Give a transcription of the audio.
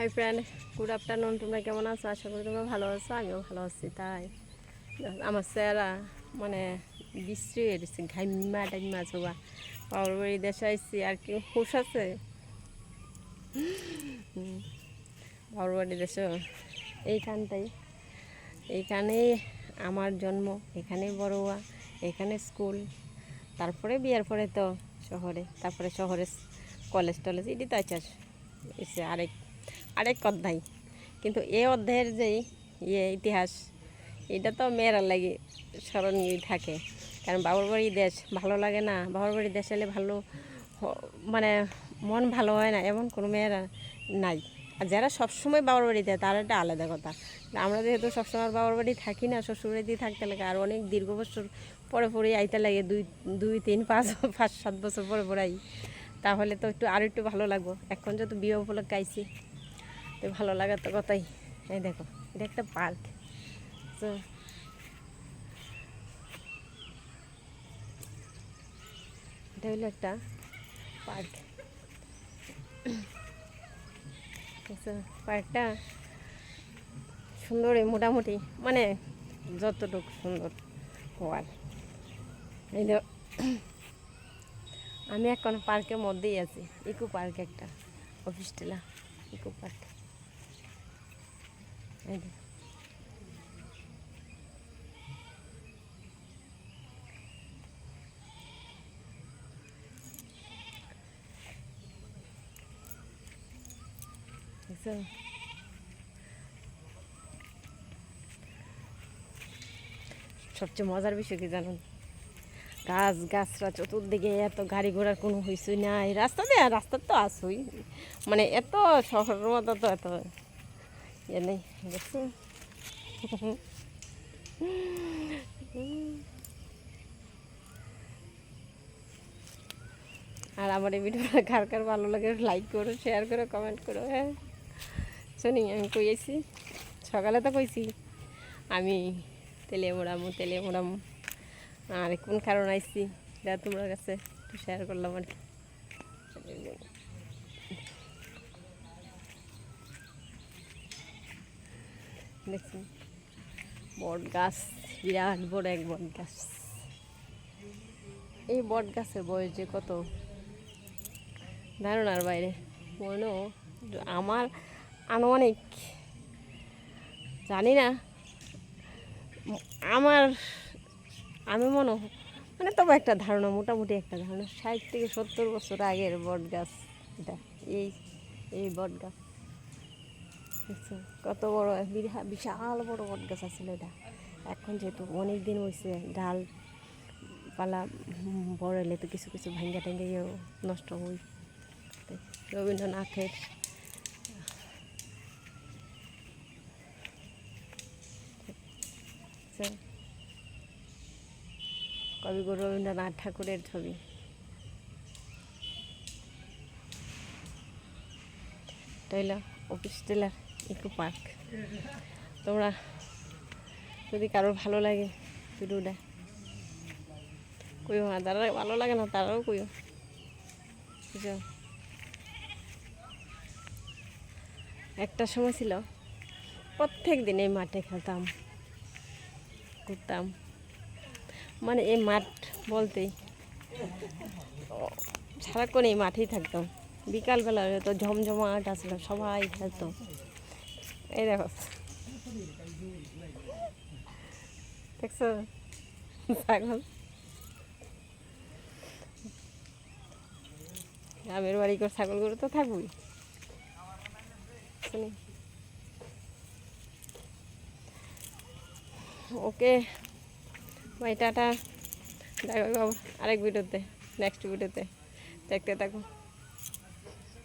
Hi friend good afternoon তোমরা কেমন আছো? আশা করি তোমরা ভালো আছো, আমিও ভালো আছি, তাই। আমার স্যারা মানে বিশ্রী গেছে, ঘাইমা টাইমা চোবা পাওয়ার বাড়ি দেশে আইসি আর কি হুশ আছে? পাওয়ার বাড়ি দেশে, এইখানটাই। এইখানেই আমার জন্ম এখানেই বড় হওয়া, এখানে স্কুল, তারপরে বিয়ার পরে তো শহরে, তারপরে শহরে কলেজ টলেজ এটি তো আছে এসে আরেক আরেক অধ্যায়। কিন্তু এ অধ্যায়ের যে ইয়ে ইতিহাস, এটা তো মেয়েরা লাগে স্মরণীয় থাকে। কারণ বাবুর বাড়ি দেশ ভালো লাগে না, বাবুর বাড়ি দেশ এলে ভালো মানে মন ভালো হয় না, এমন কোনো মেয়েরা নাই। আর যারা সবসময় বাবার বাড়ি দেয়, তার একটা আলাদা কথা। আমরা যেহেতু সবসময় বাবার বাড়ি থাকি না শ্বশুরবাড়িতেই থাকতে লাগে, আর অনেক দীর্ঘ বছর পরে পরে আইতে লাগে, দুই দুই, তিন, পাঁচ পাঁচ, সাত বছর পরে পরে তাহলে তো একটু আরও একটু ভালো লাগবো। এখন যত বিয়ে উপলক্ষে আইছি। তো ভালো লাগার তো কথাই। এই দেখো, এটা একটা পার্ক। তো এটা হলো একটা পার্ক। পার্কটা সুন্দরই, মোটামুটি মানে যতটুকু সুন্দর হওয়ার। এই আমি এখন পার্কের মধ্যেই আছি, ইকো পার্ক একটা, অফিস টেলা, ইকো পার্ক? সবচেয়ে মজার বিষয় কি জানুন? গাছ, গাছরা চতুর্দিকে এত গাড়ি ঘোড়ার কোনো হইসই নাই। রাস্তা দিয়ে রাস্তা তো আসুই মানে এত শহরের মতো তো এত নেই দেখছি আর আমার এই ভিডিওটা কার কার ভালো লাগে লাইক করো শেয়ার করো কমেন্ট করো হ্যাঁ। শুনি, আমি কইছি সকালে তো কইছি, আমি তেলে মোড়ামু তেলে মোড়ামু। আর কোন কারণ আইছি? এটা তোমার কাছে, একটু শেয়ার করলাম আর কি। দেখছি বট গাছ, বিরাট বড় এক বট গাছ। এই বট গাছের বয়স যে কত? ধারণার বাইরে। মনে আমার আনুমানিক, জানি না। আমার, আমি মনে মানে তবে একটা ধারণা, মোটামুটি একটা ধারণা। ষাট থেকে সত্তর বছর আগের বট গাছ এটা, এই এই বট গাছ। দেখছ কত বড় বিশাল বড় বট গাছ আছিল এটা এখন যেহেতু অনেক দিন হয়েছে ডাল পালা বড় এলে তো কিছু কিছু ভাঙ্গা টাঙ্গিয়েও নষ্ট হই। রবীন্দ্রনাথের কবিগুরু রবীন্দ্রনাথ ঠাকুরের ছবি। হইল অফিস টেলার ইকো পার্ক তোমরা যদি কারোর ভালো লাগে ভিডিওটা কইও না, যারা ভালো লাগে না, তারাও কইও। একটা সময় ছিল, প্রত্যেক দিন এই মাঠে খেলতাম, ঘুরতাম। মানে এই মাঠ বলতেই, সারাক্ষণ এই মাঠেই থাকতাম। বিকালবেলা তো ঝমঝমাট আসলো, সবাই খেলতো। এই দেখো। দেখছ? ছাগল। গ্রামের বাড়ি করে ছাগলগুলো তো থাকবই। ওকে। By, tata. দেখা আরেক ভিডিওতে নেক্সট ভিডিওতে। দেখতে থাকো।